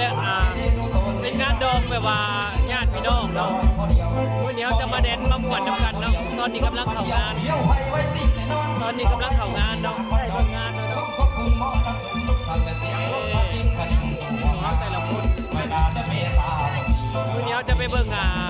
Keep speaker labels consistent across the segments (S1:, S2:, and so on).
S1: เป็นงานดองแบบว่าญาติพี่น้องเนาะวันนี้เราจะมาเด่นมาหมวนน้ำกันเนาะตอนนี้กำลังเข้างาน ตอนนี้กำลังเข้างานเนาะ
S2: ใช่ทำ
S3: งานเลเนาะ
S2: แต่ละคนวันนี้เราจะไปเบิ่งงาน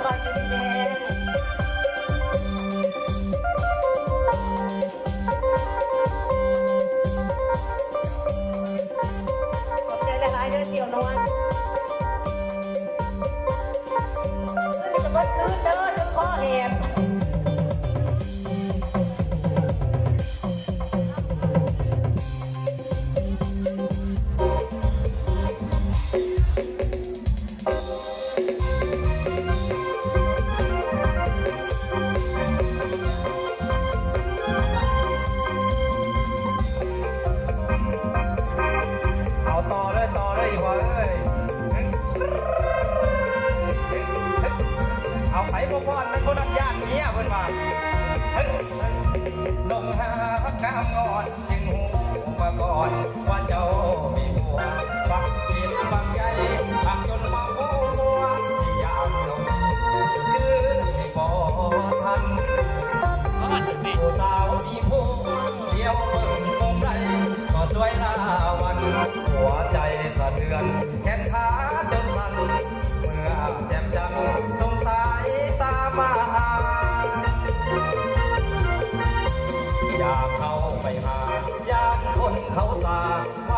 S2: Thank you. เขาสาว่า